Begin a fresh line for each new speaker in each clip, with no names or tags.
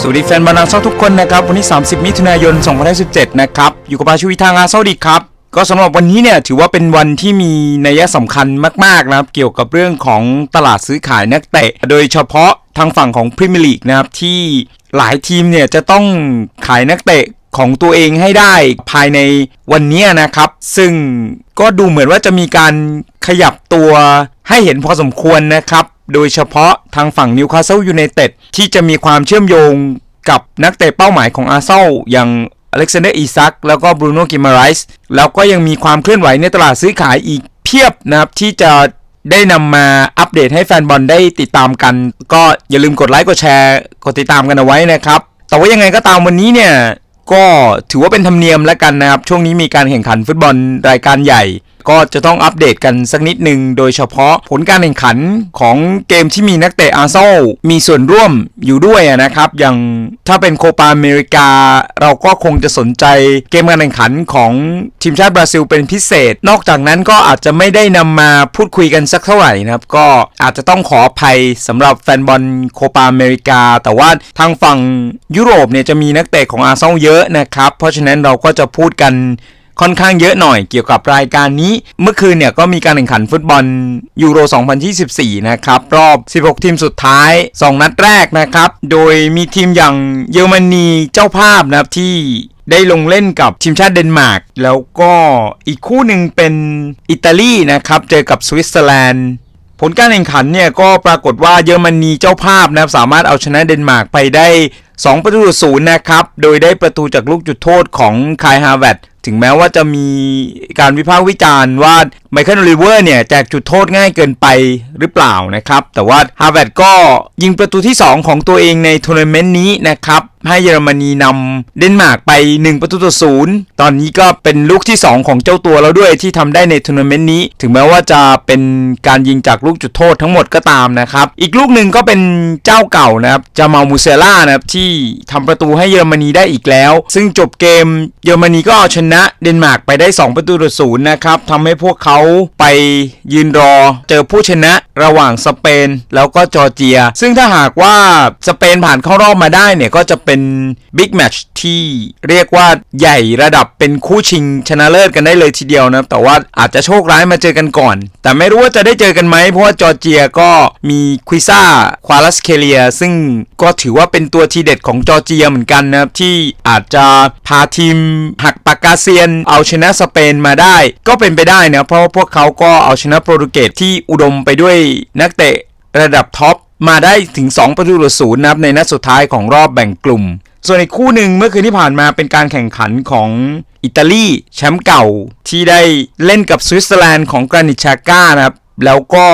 สวัสดีแฟนบอลอาร์เซนอลทุกคนนะครับ วันนี้30 มิถุนายน 2017 นะครับ อยู่กับปาชูวิทางอาเซนอลดีครับ ก็สำหรับวันนี้เนี่ยถือว่าเป็นวันที่มีนัยสำคัญมาก ๆ นะครับ เกี่ยวกับเรื่องของตลาดซื้อขายนักเตะ โดยเฉพาะทางฝั่งของพรีเมียร์ลีกนะครับ ที่หลายทีมเนี่ยจะต้องขายนักเตะ ของตัวเองให้ได้ภายในวันนี้นะครับ ซึ่งก็ดูเหมือนว่าจะมีการขยับตัวให้เห็นพอสมควรนะครับ โดยเฉพาะทางฝั่งนิวคาสเซิลยูไนเต็ดที่จะมีความเชื่อมโยงกับนักเตะเป้าหมายของอาร์เซลอย่างอเล็กซานเดอร์อีซักแล้วก็บรูโน่กิมาไรส์แล้วก็ยังมีความเคลื่อนไหวในตลาดซื้อขายอีกเพียบนะครับ ที่จะได้นำมาอัปเดตให้แฟนบอลได้ติดตามกัน ก็อย่าลืมกดไลค์กดแชร์ กดติดตามกันเอาไว้นะครับ แต่ว่ายังไงก็ตามวันนี้เนี่ย ก็ถือว่าเป็นธรรมเนียมแล้วกันนะครับ ช่วงนี้มีการแข่งขันฟุตบอลรายการใหญ่ ก็จะต้องอัปเดตกันสักนิดหนึ่งโดยเฉพาะผลการแข่งขันของเกมที่มีนักเตะอาร์เซลมีส่วนร่วมอยู่ด้วยนะครับ อย่างถ้าเป็นโคปาอเมริกา เราก็คงจะสนใจเกมการแข่งขันของทีมชาติบราซิลเป็นพิเศษ นอกจากนั้นก็อาจจะไม่ได้นำมาพูดคุยกันสักเท่าไหร่นะครับ ก็อาจจะต้องขออภัยสำหรับแฟนบอลโคปาอเมริกา แต่ว่าทางฝั่งยุโรปเนี่ยจะมีนักเตะของอาร์เซลเยอะนะครับ เพราะฉะนั้นเราก็จะพูดกัน ค่อนข้างเยอะหน่อยเกี่ยวกับรายการนี้ เมื่อคืนเนี่ยก็มีการแข่งขันฟุตบอลยูโร 2024 นะครับ รอบ 16 ทีมสุดท้าย 2 นัดแรกนะครับ โดยมีทีมอย่างเยอรมนีเจ้าภาพนะครับที่ได้ลงเล่นกับทีมชาติเดนมาร์กแล้วก็อีกคู่หนึ่งเป็นอิตาลีนะครับ เจอกับสวิตเซอร์แลนด์ผลการแข่งขันเนี่ยก็ปรากฏว่าเยอรมนีเจ้าภาพนะครับสามารถเอาชนะเดนมาร์กไปได้ 2 ประตูศูนย์นะครับ โดยได้ประตูจากลูกจุดโทษของคายฮาร์แวร์ด ถึงแม้ว่าจะมีการวิพากษ์วิจารณ์ว่าไมเคิลโอลิเวอร์เนี่ยแจกจุดโทษง่ายเกินไปหรือเปล่านะครับ แต่ว่าฮาร์แวร์ดก็ยิงประตูที่ 2 ของตัวเองในทัวร์นาเมนต์นี้นะครับ ให้เยอรมนีนำเดนมาร์กไป 1 ประตูต่อศูนย์ตอนนี้ก็เป็นลูกที่ 2 ของเจ้าตัวแล้วด้วยที่ทำได้ในทัวร์นาเมนต์นี้ ถึงแม้ว่าจะเป็นการยิงจากลูกจุดโทษทั้งหมดก็ตามนะครับ อีกลูกหนึ่งก็เป็นเจ้าเก่านะครับจามาลมูเซล่านะครับที่ทำประตูให้เยอรมนีได้อีกแล้ว ซึ่งจบเกมเยอรมนีก็เอาชนะเดนมาร์กไปได้ 2 ประตูต่อศูนย์นะครับทำให้พวกเขาไปยืนรอ เจอผู้ชนะระหว่างสเปนแล้วก็จอร์เจีย ซึ่งถ้าหากว่าสเปนผ่านเข้ารอบมาได้เนี่ยก็จะเป็นบิ๊กแมตช์ที่เรียกว่าใหญ่ระดับเป็นคู่ชิงชนะเลิศกันได้เลยทีเดียวนะแต่ว่าอาจจะโชคร้ายมาเจอกันก่อน แต่ไม่รู้ว่าจะได้เจอกันไหมเพราะว่าจอร์เจียก็มีควิซ่าควาลัสเคเลีย ซึ่งก็ถือว่าเป็นตัวทีเด็ดของจอร์เจียเหมือนกันนะที่อาจจะพาทีมหักปากกาเซียนเอาชนะสเปนมาได้ ก็เป็นไปได้นะเพราะพวกเขาก็เอาชนะโปรตุเกสที่อุดมไปด้วยนักเตะระดับท็อปมาได้ถึง 2 ประตูต่อศูนย์นะครับในนัดสุดท้ายของรอบแบ่งกลุ่ม ส่วนอีกคู่หนึ่งเมื่อคืนที่ผ่านมาเป็นการแข่งขันของอิตาลีแชมป์เก่าที่ได้เล่นกับสวิตเซอร์แลนด์ของกรานิชาก้านะครับ แล้วก็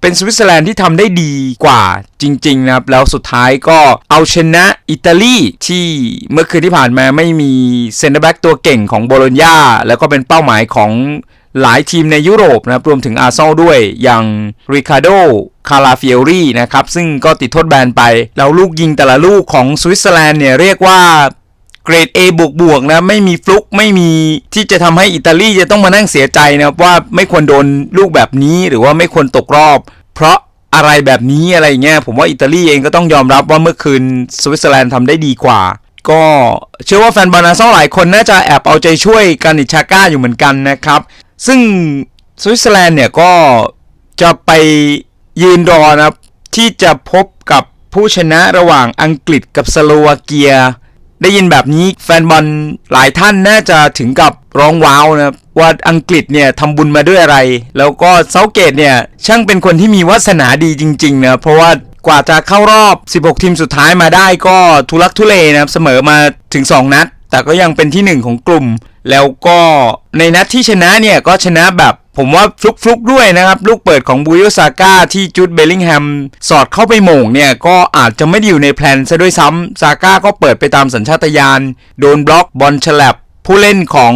เป็นสวิตเซอร์แลนด์ที่ทำได้ดีกว่าจริง ๆ นะครับ แล้วสุดท้ายก็เอาชนะอิตาลีที่เมื่อคืนที่ผ่านมาไม่มีเซนเตอร์แบ็กตัวเก่งของโบโลญญาแล้วก็เป็นเป้าหมายของหลายทีมในยุโรปนะครับ รวมถึงอาร์เซนอลด้วยอย่างริคาโดคาราฟิเอรีนะครับ ซึ่งก็ติดโทษแบนไป แล้วลูกยิงแต่ละลูกของสวิตเซอร์แลนด์เนี่ยเรียกว่า เกรด A บวกบวกนะไม่มีฟลุกไม่มีที่จะทำให้อิตาลีจะต้องมานั่งเสียใจนะครับว่าไม่ควรโดนลูกแบบนี้หรือว่าไม่ควรตกรอบ เพราะอะไรแบบนี้อะไรเงี้ยผมว่าอิตาลีเองก็ต้องยอมรับว่าเมื่อคืนสวิตเซอร์แลนด์ทำได้ดีกว่า ก็เชื่อว่าแฟนบอลอาร์เซนอลหลายคนน่าจะแอบเอาใจช่วยการนิชาก้าอยู่เหมือนกันนะครับ ซึ่งสวิตเซอร์แลนด์เนี่ยก็จะไปยืนรอนะครับที่จะพบกับผู้ชนะระหว่างอังกฤษกับสโลวาเกีย ได้ยินแบบนี้แฟนบอลหลายท่านน่าจะถึงกับร้องว้าวนะครับว่าอังกฤษเนี่ยทำบุญมาด้วยอะไร แล้วก็เซาเกตเนี่ยช่างเป็นคนที่มีวาสนาดีจริงๆนะเพราะว่ากว่าจะเข้ารอบ 16 ทีมสุดท้ายมาได้ก็ทุลักทุเลนะครับเสมอมาถึง 2 นัด แต่ก็ยังเป็นที่หนึ่งของกลุ่ม แล้วก็ในนัดที่ชนะเนี่ยก็ชนะแบบผมว่าฟลุกฟลุกๆด้วยนะครับ ลูกเปิดของบูโยซาก้าที่จูดเบลลิงแฮม สอดเข้าไปโหม่งเนี่ย ก็อาจจะไม่ได้อยู่ในแพลนซะด้วยซ้ำซาก้าก็เปิดไปตามสัญชาตญาณโดนบล็อกบอลฉลับ ผู้เล่นของ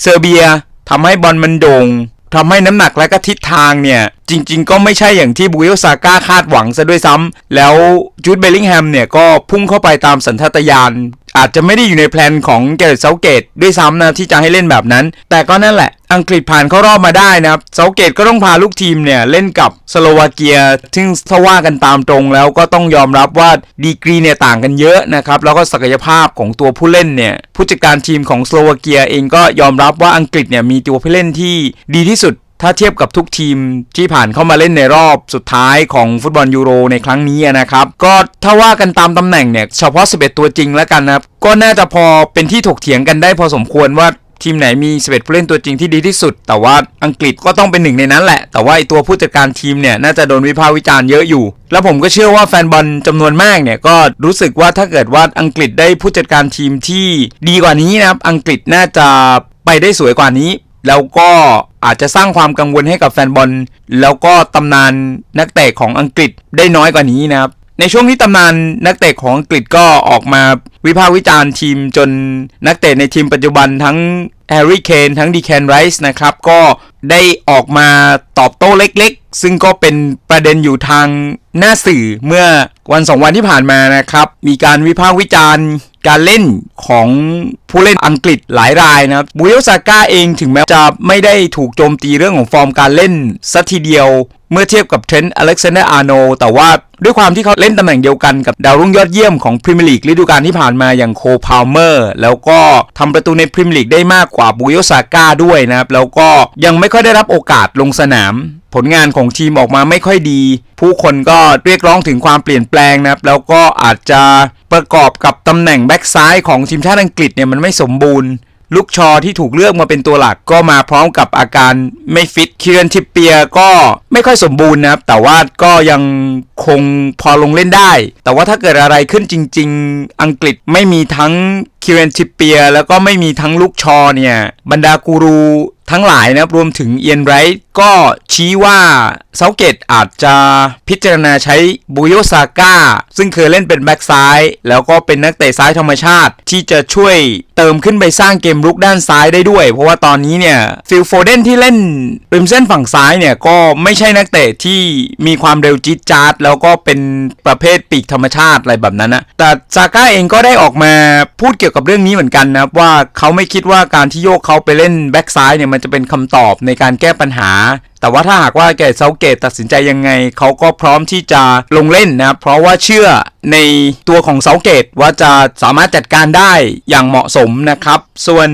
เซอร์เบียทำให้บอลมันโด่งทำให้น้ำหนักและก็ทิศทางเนี่ย จริง ๆ ก็ไม่ใช่อย่างที่บูโยซาก้าคาดหวังซะด้วยซ้ำแล้วจูดเบลลิงแฮมเนี่ยก็พุ่งเข้าไปตามสัญชาตญาณ อาจจะไม่ได้อยู่ในแพลนของเกเรตเซาเกตด้วยซ้ำนะที่จะให้เล่นแบบนั้น แต่ก็นั่นแหละอังกฤษผ่านเข้ารอบมาได้นะครับเซาเกตก็ต้องพาลูกทีมเนี่ยเล่นกับสโลวาเกียซึ่งถ้าว่ากันตามตรงแล้วก็ต้องยอมรับว่าดีกรีเนี่ยต่างกันเยอะนะครับแล้วก็ศักยภาพของตัวผู้เล่นเนี่ยผู้จัดการทีมของสโลวาเกียเองก็ยอมรับว่าอังกฤษเนี่ยมีตัวผู้เล่นที่ดีที่สุด ถ้าเทียบกับทุกทีมที่ผ่านเข้ามาเล่นในรอบสุดท้ายของฟุตบอลยูโรในครั้งนี้นะครับ ก็ถ้าว่ากันตามตำแหน่งเนี่ย เฉพาะ 11 ตัวจริงแล้วกันนะครับ ก็น่าจะพอเป็นที่ถกเถียงกันได้พอสมควรว่าทีมไหนมี11ผู้เล่นตัวจริงที่ดีที่สุด แต่ว่าอังกฤษก็ต้องเป็นหนึ่งในนั้นแหละ แต่ว่าไอตัวผู้จัดการทีมเนี่ยน่าจะโดนวิพากษ์วิจารณ์เยอะอยู่ แล้วผมก็เชื่อว่าแฟนบอลจำนวนมากเนี่ยก็รู้สึกว่าถ้าเกิดว่าอังกฤษได้ผู้จัดการทีมที่ดีกว่านี้นะครับ อังกฤษน่าจะไปได้สวยกว่านี้ แล้วก็อาจจะสร้างความกังวลให้กับแฟนบอล แล้วก็ตำนานนักเตะของอังกฤษได้น้อยกว่านี้นะครับในช่วงที่ตำนานนักเตะของอังกฤษก็ออกมาวิพากษ์วิจารณ์ทีมจนนักเตะในทีมปัจจุบันทั้งแฮร์รี่เคนทั้งดีแคนไรส์นะครับ ก็ได้ออกมาตอบโต้เล็กๆ ซึ่งก็เป็นประเด็นอยู่ทางหน้าสื่อเมื่อวันสองวันที่ผ่านมานะครับ มีการวิพากษ์วิจารณ์ การเล่นของผู้เล่นอังกฤษหลายรายนะครับบุยโยซาก้าเองถึงแม้จะไม่ได้ถูกโจมตีเรื่องของฟอร์มการเล่นสัทีเดียว เมื่อเทียบกับเทรนต์อเล็กซานเดอร์อาร์โนแต่ว่าด้วยความที่เขาเล่นตำแหน่งเดียวกันกับดาวรุ่งยอดเยี่ยมของพรีเมียร์ลีกฤดูกาลที่ผ่านมาอย่างโคพาวเมอร์แล้วก็ทำประตูในพรีเมียร์ลีกได้มากกว่าบุโยซาก้าด้วยนะครับ แล้วก็ยังไม่ค่อยได้รับโอกาสลงสนาม ผลงานของทีมออกมาไม่ค่อยดี ผู้คนก็เรียกร้องถึงความเปลี่ยนแปลงนะครับ แล้วก็อาจจะประกอบกับตำแหน่งแบ็กซ้ายของทีมชาติอังกฤษเนี่ยมันไม่สมบูรณ์ ลูกชอที่ถูกเลือกมาเป็นตัวหลักก็มาพร้อมกับอาการไม่ฟิต คิรันทิปเปียก็ไม่ค่อยสมบูรณ์นะครับ แต่ว่าก็ยังคงพอลงเล่นได้ แต่ว่าถ้าเกิดอะไรขึ้นจริง ๆ อังกฤษไม่มีทั้ง คิรันทิปเปียแล้วก็ไม่มีทั้งลูกชอเนี่ย บรรดากูรูทั้งหลายนะรวมถึงเอียนไรท์ก็ชี้ว่าเซาเกตอาจจะพิจารณาใช้บุโยซาก้าซึ่งเคยเล่นเป็นแบ็กซ้าย แล้วก็เป็นนักเตะซ้ายธรรมชาติ ที่จะช่วยเติมขึ้นไปสร้างเกมรุกด้านซ้ายได้ด้วย เพราะว่าตอนนี้เนี่ยฟิลโฟเดนที่เล่นริมเส้นฝั่งซ้ายเนี่ย ก็ไม่ใช่นักเตะที่มีความเร็วจี๊ดจ๊าดแล้วก็เป็นประเภทปีกธรรมชาติอะไรแบบนั้นนะแต่ซาก้าเองก็ได้ออกมาพูดเกี่ยวกับเรื่องนี้เหมือนกันนะครับว่าเขาไม่คิดว่าการที่โยกเขาไปเล่นแบ็กซ้ายเนี่ยมันจะเป็นคำตอบในการแก้ปัญหา แต่ว่าถ้าหากว่าแกเซาเกตตัดสินใจยังไง เขาก็พร้อมที่จะลงเล่นนะครับเพราะว่าเชื่อในตัวของเซาเกตว่าจะสามารถจัดการได้อย่างเหมาะสมนะครับ ส่วน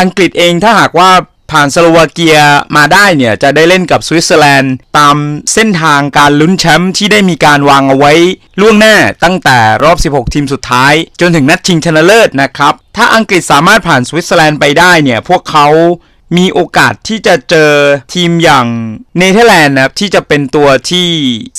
อังกฤษเองถ้าหากว่า ผ่านสโลวาเกียมาได้เนี่ยจะได้เล่นกับสวิตเซอร์แลนด์ ตามเส้นทางการลุ้นแชมป์ที่ได้มีการวางเอาไว้ล่วงหน้าตั้งแต่รอบ 16 ทีมสุดท้าย จนถึงนัดชิงชนะเลิศนะครับ ถ้าอังกฤษสามารถผ่านสวิตเซอร์แลนด์ไปได้เนี่ยพวกเขา มีโอกาสที่จะเจอทีมอย่างเนเธอร์แลนด์นะครับ ที่จะเป็นตัวที่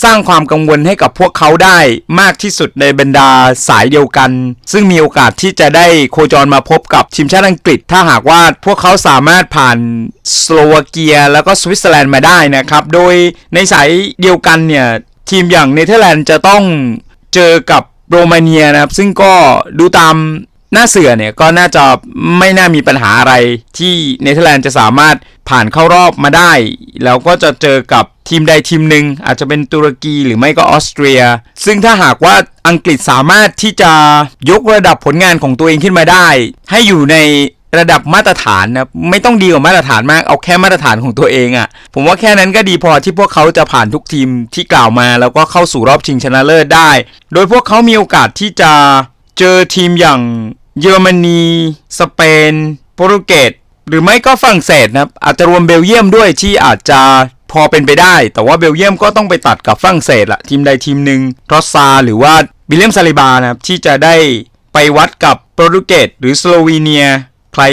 สร้างความกังวลให้กับพวกเขาได้มากที่สุดในบรรดาสายเดียวกัน ซึ่งมีโอกาสที่จะได้โคจรมาพบกับทีมชาติอังกฤษ ถ้าหากว่าพวกเขาสามารถผ่านสโลวาเกีย แล้วก็สวิตเซอร์แลนด์มาได้นะครับ โดยในสายเดียวกันเนี่ย ทีมอย่างเนเธอร์แลนด์จะต้องเจอกับโรมาเนียนะครับ ซึ่งก็ดูตาม หน้าเสือเนี่ยก็น่าจะไม่น่ามีปัญหาอะไรที่เนเธอร์แลนด์จะสามารถผ่านเข้ารอบมาได้ แล้วก็จะเจอกับทีมใดทีมหนึ่งอาจจะเป็นตุรกีหรือไม่ก็ออสเตรีย ซึ่งถ้าหากว่าอังกฤษสามารถที่จะยกระดับผลงานของตัวเองขึ้นมาได้ ให้อยู่ในระดับมาตรฐานนะไม่ต้องดีกว่ามาตรฐานมากเอาแค่มาตรฐานของตัวเองอะ่ะ ผมว่าแค่นั้นก็ดีพอที่พวกเขาจะผ่านทุกทีมที่กล่าวมา แล้วก็เข้าสู่รอบชิงชนะเลิศได้ โดยพวกเขามีโอกาสที่จะเจอทีมอย่าง เยอรมนี สเปน โปรตุเกสหรือไม่ก็ฝรั่งเศสนะครับอาจจะรวมเบลเยียมด้วยที่อาจจะพอเป็นไปได้ แต่ว่าเบลเยียมก็ต้องไปตัดกับฝรั่งเศสละทีมใดทีมหนึ่งทรอสซาหรือว่าบิลเลียมซาลิบานะครับที่จะได้ไปวัดกับโปรตุเกสหรือสโลวีเนีย ใคร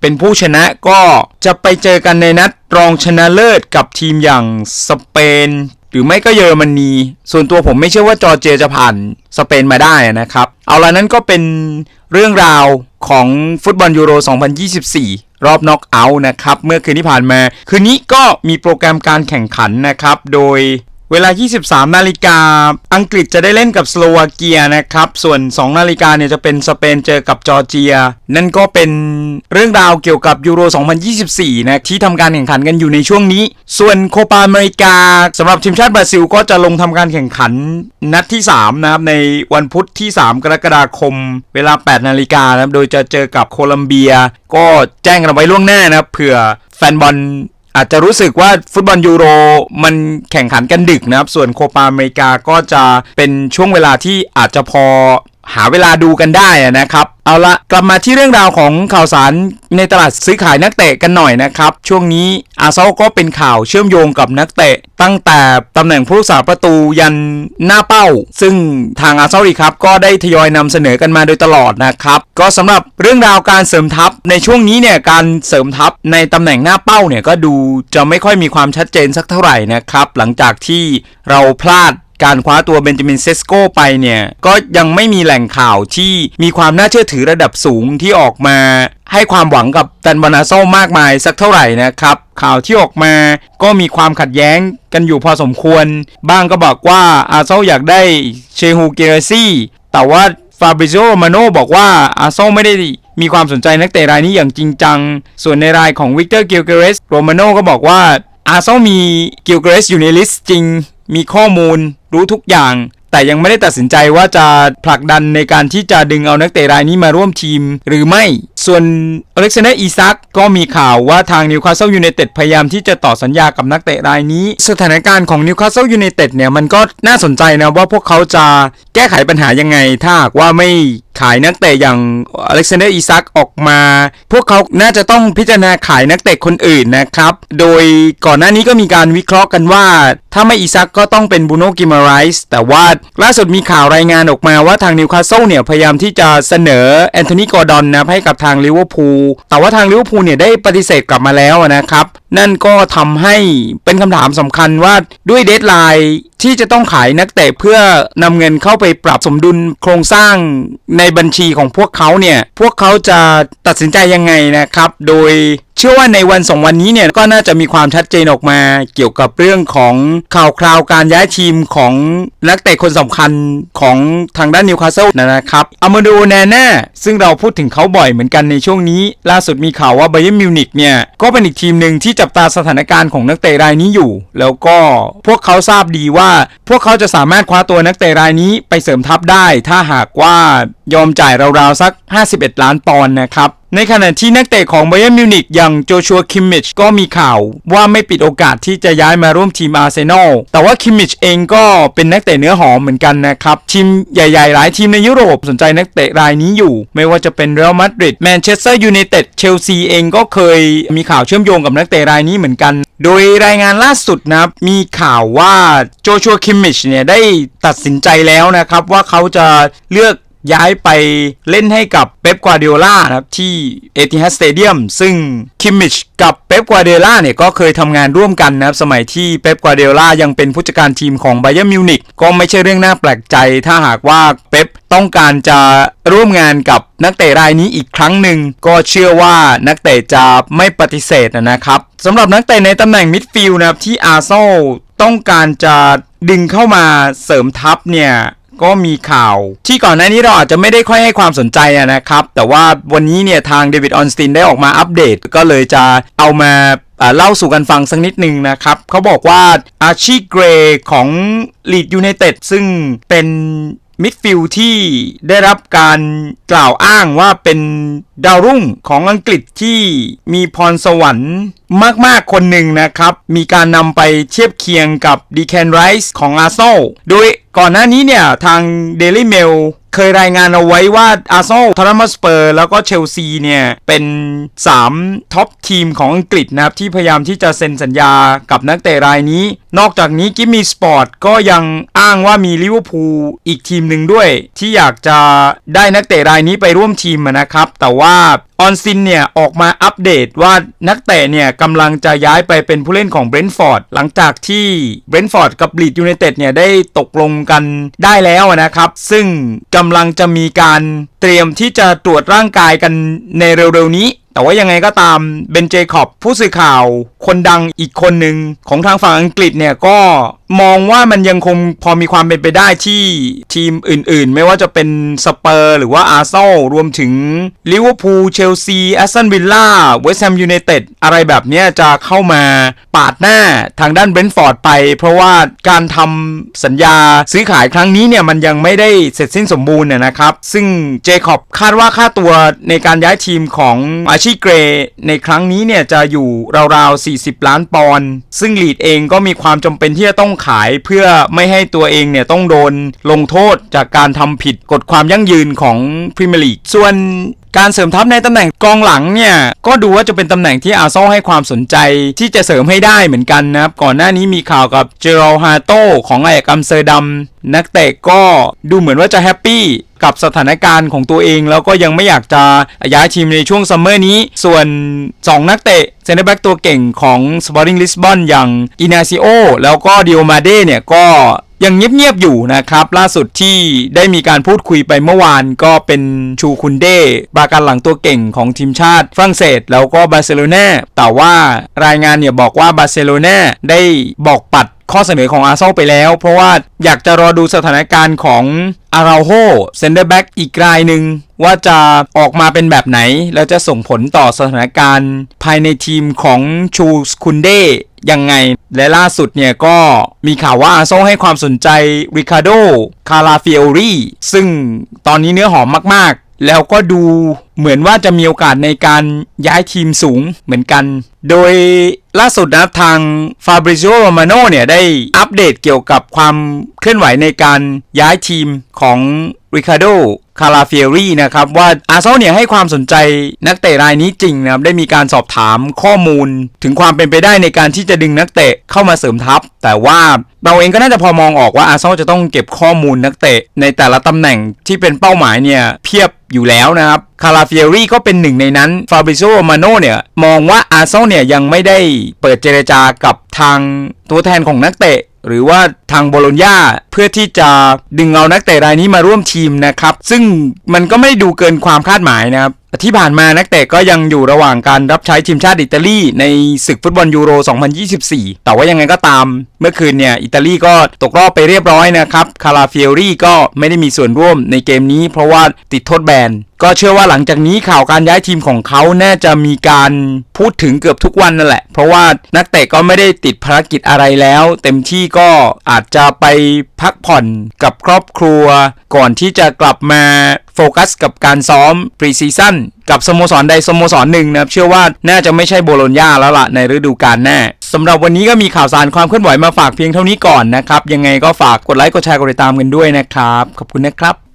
เป็นผู้ชนะก็จะไปเจอกันในนัดรองชนะเลิศกับทีมอย่างสเปน หรือไม่ก็เยอรมนี ส่วนตัวผมไม่เชื่อว่าจอร์เจียจะผ่านสเปนมาได้นะครับ เอาละนั้นก็เป็นเรื่องราวของฟุตบอลยูโร 2024 รอบน็อกเอาท์นะครับ เมื่อคืนที่ผ่านมา คืนนี้ก็มีโปรแกรมการแข่งขันนะครับ โดย เวลา 23 นาฬิกา อังกฤษจะได้เล่นกับสโลวาเกียนะครับ ส่วน 2 นาฬิกาเนี่ยจะเป็นสเปนเจอกับจอร์เจีย นั่นก็เป็นเรื่องราวเกี่ยวกับยูโร 2024 นะที่ทำการแข่งขันกันอยู่ในช่วงนี้ ส่วนโคปาอเมริกาสำหรับทีมชาติบราซิลก็จะลงทำการแข่งขันนัดที่ 3 นะครับ ในวันพุธที่ 3 กรกฎาคม เวลา 8 นาฬิกานะครับ โดยจะเจอกับโคลัมเบีย ก็แจ้งกันเอาไว้ล่วงหน้านะครับเผื่อแฟนบอล อาจจะรู้สึกว่าฟุตบอลยูโรมันแข่งขันกันดึกนะครับ ส่วนโคปาอเมริกาก็จะเป็นช่วงเวลาที่อาจจะพอ หาเวลาดูกันได้นะครับ เอาละกลับมาที่เรื่องราวของข่าวสารในตลาดซื้อขายนักเตะกันหน่อยนะครับ ช่วงนี้อาเซนอลก็เป็นข่าวเชื่อมโยงกับนักเตะ ตั้งแต่ตำแหน่งผู้รักษาประตูยันหน้าเป้า ซึ่งทางอาเซนอลครับก็ได้ทยอยนำเสนอกันมาโดยตลอดนะครับก็สำหรับเรื่องราวการเสริมทัพในช่วงนี้เนี่ยการเสริมทัพในตำแหน่งหน้าเป้าเนี่ยก็ดูจะไม่ค่อยมีความชัดเจนสักเท่าไหร่นะครับหลังจากที่เราพลาด การคว้าตัวเบนจามินเซสโกไปเนี่ย ก็ยังไม่มีแหล่งข่าวที่มีความน่าเชื่อถือระดับสูงที่ออกมา ให้ความหวังกับตันบานาโซมากมายสักเท่าไหร่นะครับ ข่าวที่ออกมาก็มีความขัดแย้งกันอยู่พอสมควร บ้างก็บอกว่าอาร์เซอลอยากได้เชฮูเกเรซี่แต่ว่าฟาบริโ o โรมาโนบอกว่าอาร์เซไม่ได้มีความสนใจนักเตะรายนี้อย่างจริงจัง ส่วนในรายของวิกเตอร์เกลเกเรสโรมาโนก็บอกว่าอาร์เซมีเกลเกเรสอยู่ในลิสต์จริง มีข้อมูล รู้ทุกอย่าง แต่ยังไม่ได้ตัดสินใจว่าจะผลักดันในการที่จะดึงเอานักเตะรายนี้มาร่วมทีมหรือไม่ ส่วนอเล็กซานเดอร์อีซักก็มีข่าวว่าทางนิวคาสเซิลยูไนเต็ดพยายามที่จะต่อสัญญากับนักเตะรายนี้ สถานการณ์ของนิวคาสเซิลยูไนเต็ดเนี่ยมันก็น่าสนใจนะว่าพวกเขาจะแก้ไขปัญหายังไง ถ้าหากว่าไม่ ขายนักเตะอย่างอเล็กซานเดอร์อีซักออกมา พวกเขาน่าจะต้องพิจารณาขายนักเตะคนอื่นนะครับ โดยก่อนหน้านี้ก็มีการวิเคราะห์กันว่า ถ้าไม่อีซักก็ต้องเป็นบูโนกิมาไรส์แต่ว่าล่าสุดมีข่าวรายงานออกมาว่าทางนิวคาสเซิลเนี่ยพยายามที่จะเสนอแอนโทนีกอร์ดอนนะให้กับทางลิเวอร์พูลแต่ว่าทางลิเวอร์พูลเนี่ยได้ปฏิเสธกลับมาแล้วนะครับนั่นก็ทำให้เป็นคำถามสำคัญว่าด้วยเดทไลน์ที่จะต้องขายนักเตะเพื่อนำเงินเข้าไปปรับสมดุลโครงสร้างในบัญชีของพวกเขาเนี่ย พวกเขาจะตัดสินใจยังไงนะครับ โดย เชื่อว่าในวันสองวันนี้เนี่ยก็น่าจะมีความชัดเจนออกมา เกี่ยวกับเรื่องของข่าวคราวการย้ายทีมของนักเตะคนสำคัญของทางด้านนิวคาสเซิลนะครับอามาดูแนน่าซึ่งเราพูดถึงเขาบ่อยเหมือนกันในช่วงนี้ ล่าสุดมีข่าวว่าไบเย r n มิวนิกเนี่ยก็เป็นอีกทีมหนึ่งที่จับตาสถานการณ์ของนักเตะรายนี้อยู่ แล้วก็พวกเขาทราบดีว่า พวกเขาจะสามารถคว้าตัวนักเตะรายนี้ไปเสริมทัพได้ ถ้าหากว่ายอมจ่ายราวๆสัก 51 ล้านปอนด์นะครับ ในขณะที่นักเตะของไบเ r n มิวนิกอย่างโจชัวคิมมิชก็มีข่าวว่าไม่ปิดโอกาสที่จะย้ายมาร่วมทีมอาร์เซนอล แต่ว่าคิมมิชเองก็เป็นนักเตะเนื้อหอมเหมือนกันนะครับ ทีมใหญ่ๆ หลายทีมในยุโรปสนใจนักเตะรายนี้อยู่ ไม่ว่าจะเป็นเรอัลมาดริดแมนเชสเตอร์ยูไนเต็ดเชลซีเองก็เคยมีข่าวเชื่อมโยงกับนักเตะรายนี้เหมือนกัน โดยรายงานล่าสุดนะครับมีข่าวว่าโจชัวคิมมิชเนี่ยได้ตัดสินใจแล้วนะครับว่าเขาจะเลือก ย้ายไปเล่นให้กับเป๊ปกวาเดียล่านะครับที่เอติฮัดสเตเดียมซึ่งคิมมิชกับเป๊ปกวาเดียล่าเนี่ยก็เคยทำงานร่วมกันนะครับสมัยที่เป๊ปกวาเดียล่ายังเป็นผู้จัดการทีมของไบเย r n มิวนิกก็ไม่ใช่เรื่องน่าแปลกใจ ถ้าหากว่าเป๊ปต้องการจะร่วมงานกับนักเตะรายนี้อีกครั้งหนึ่งก็เชื่อว่านักเตะจะไม่ปฏิเสธนะครับสำหรับนักเตะในตำแหน่งมิดฟิลด์นะครับที่อาร์เซนอลต้องการจะดึงเข้ามาเสริมทัพเนี่ย ก็มีข่าว ที่ก่อนหน้านี้เราอาจจะไม่ได้ค่อยให้ความสนใจนะครับ แต่ว่าวันนี้เนี่ยทางเดวิดออนสตินได้ออกมาอัปเดต ก็เลยจะเอามาอ่าเล่าสู่กันฟังสักนิดหนึ่งนะครับ เขาบอกว่าอาชีเกรของลีดยูไนเต็ดซึ่งเป็น มิดฟิลด์ที่ได้รับการกล่าวอ้างว่าเป็นดาวรุ่งของอังกฤษที่มีพรสวรรค์มาก ๆ คนหนึ่งนะครับ มีการนำไปเทียบเคียงกับดีแคนไรส์ของอาร์เซนโดยก่อนหน้านี้เนี่ย ทาง Daily Mail เคยรายงานเอาไว้ว่าอาร์เซนอลทรัมสเปอร์ แล้วก็เชลซีเนี่ย เป็น 3 ท็อปทีมของอังกฤษนะครับ ที่พยายามที่จะเซ็นสัญญากับนักเตะรายนี้นอกจากนี้กิมมี่สปอร์ตก็ยังอ้างว่ามีลิเวอร์พูลอีกทีมหนึ่งด้วย ที่อยากจะได้นักเตะรายนี้ไปร่วมทีมนะครับ แต่ว่าออนซินเนี่ยออกมาอัปเดตว่านักเตะเนี่ยกำลังจะย้ายไปเป็นผู้เล่นของเบรนท์ฟอร์ดหลังจากที่เบรนท์ฟอร์ดกับลีดยูไนเต็ดเนี่ยได้ตกลงกันได้แล้วนะครับ ซึ่งกำลังจะมีการเตรียมที่จะตรวจร่างกายกันในเร็วๆนี้แต่ว่ายังไงก็ตามเบนเจคอบผู้สื่อข่าวคนดังอีกคนหนึ่งของทางฝั่งอังกฤษเนี่ยก็มองว่ามันยังคงพอมีความเป็นไปได้ที่ทีมอื่นๆ ไม่ว่าจะเป็นสเปอร์หรือว่าอาร์เซนอลรวมถึงลิเวอร์พูลเชลซีแอสตันวิลล่าเวสต์แฮมยูไนเต็ดอะไรแบบนี้จะเข้ามาปาดหน้าทางด้านเบรนท์ฟอร์ดไป เพราะว่าการทำสัญญาซื้อขายครั้งนี้เนี่ยมันยังไม่ได้เสร็จสิ้นสมบูรณ์นนะครับ ซึ่งเจคอบคาดว่าค่าตัวในการย้ายทีมของอาชีเกรในครั้งนี้เนี่ยจะอยู่ราวๆ 40 ล้านปอนด์ซึ่งลีดเองก็มีความจำเป็นที่จะต้องขายเพื่อไม่ให้ตัวเองเนี่ยต้องโดนลงโทษจากการทำผิดกฎความยั่งยืนของพรีเมียร์ลีกส่วนการเสริมทัพในตำแหน่งกองหลังเนี่ย ก็ดูว่าจะเป็นตำแหน่งที่อาร์ซนอลให้ความสนใจที่จะเสริมให้ได้เหมือนกันนะครับ ก่อนหน้านี้มีข่าวกับเจอรัลฮาโตของไอแอกอัมเตอร์ดัมนักเตะก็ดูเหมือนว่าจะแฮปปี้ กับสถานการณ์ของตัวเอง แล้วก็ยังไม่อยากจะย้ายทีมในช่วงซัมเมอร์นี้ ส่วน 2 นักเตะเซนเตอร์แบ็กตัวเก่งของสปอร์ติงลิสบอนอย่างอินาซิโอแล้วก็ดิโอมาเดเนี่ยก็ยังเงียบๆอยู่นะครับ ล่าสุดที่ได้มีการพูดคุยไปเมื่อวานก็เป็นชูคุนเดปาการหลังตัวเก่งของทีมชาติฝรั่งเศส แล้วก็บาร์เซโลนาแต่ว่ารายงานเนี่ยบอกว่าบาร์เซโลนาได้บอกปัดข้อเสนอของอาร์เซนอลไปแล้ว เพราะว่าอยากจะรอดูสถานการณ์ของ อาราโฮเซนเตอร์แบ็กอีกรายหนึ่งว่าจะออกมาเป็นแบบไหน แล้วจะส่งผลต่อสถานการณ์ ภายในทีมของชูสคุนเดยังไง และล่าสุดเนี่ยก็มีข่าวว่าอาร์เซให้ความสนใจริคาโด คาราฟิโอรีซึ่งตอนนี้เนื้อหอมมากๆ แล้วก็ดูเหมือนว่าจะมีโอกาสในการย้ายทีมสูงเหมือนกัน โดยล่าสุดนะทางฟาบริโ o โรมาโนเนี่ยได้อัปเดตเกี่ยวกับความเคลื่อนไหวในการย้ายทีมของ ริคาโดคาราเฟียรีนะครับว่าอาร์เซนอลเนี่ยให้ความสนใจนักเตะรายนี้จริงนะครับได้มีการสอบถามข้อมูล ถึงความเป็นไปได้ในการที่จะดึงนักเตะเข้ามาเสริมทัพ แต่ว่าเราเองก็น่าจะพอมองออกว่าอาร์เซนอลจะต้องเก็บข้อมูลนักเตะในแต่ละตำแหน่งที่เป็นเป้าหมายเนี่ยเพียบอยู่แล้วนะครับคาราเฟียรีก็เป็นหนึ่งในนั้นฟาบริโ o โรมาโนเนี่ยมองว่าอาร์เซนอลเนี่ยยังไม่ได้เปิดเจรจากับทางตัวแทนของนักเตะหรือว่า ทางโบโลญญาเพื่อที่จะดึงเอานักเตะรายนี้มาร่วมทีมนะครับ ซึ่งมันก็ไม่ดูเกินความคาดหมายนะครับที่ผ่านมานักเตะก็ยังอยู่ระหว่างการรับใช้ทีมชาติอิตาลีในศึกฟุตบอลยูโร 2024 แต่ว่ายังไงก็ตาม เมื่อคืนเนี่ย อิตาลีก็ตกรอบไปเรียบร้อยนะครับ คาราเฟียรี่ก็ไม่ได้มีส่วนร่วมในเกมนี้เพราะว่าติดโทษแบน ก็เชื่อว่าหลังจากนี้ข่าวการย้ายทีมของเขาน่าจะมีการพูดถึงเกือบทุกวันนั่นแหละ เพราะว่านักเตะก็ไม่ได้ติดภารกิจอะไรแล้ว เต็มที่ก็อาจจะไปพักผ่อนกับครอบครัว ก่อนที่จะกลับมาโฟกัสกับการซ้อมปรีซีซั่นกับสโมสรใดสโมสรหนึ่งนะครับเชื่อว่าน่าจะไม่ใช่โบโลญญาแล้วล่ะในฤดูกาลแน่สำหรับวันนี้ก็มีข่าวสารความเคลื่อนไหวมาฝากเพียงเท่านี้ก่อนนะครับ ยังไงก็ฝากกดไลค์กดแชร์กดติดตามกันด้วยนะครับ ขอบคุณนะครับ